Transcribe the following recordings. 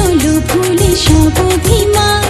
চলো ভুলে সব অভিমান।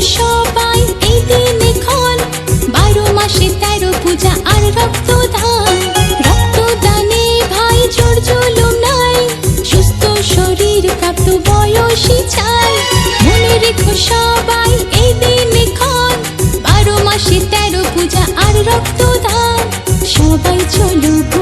সবাই, এই দিনে ক্ষণ বারো মাসে তেরো পূজা আর সুস্থ শরীর বয়সী বারো তেরো পূজা আর রক্তদান। সবাই চলো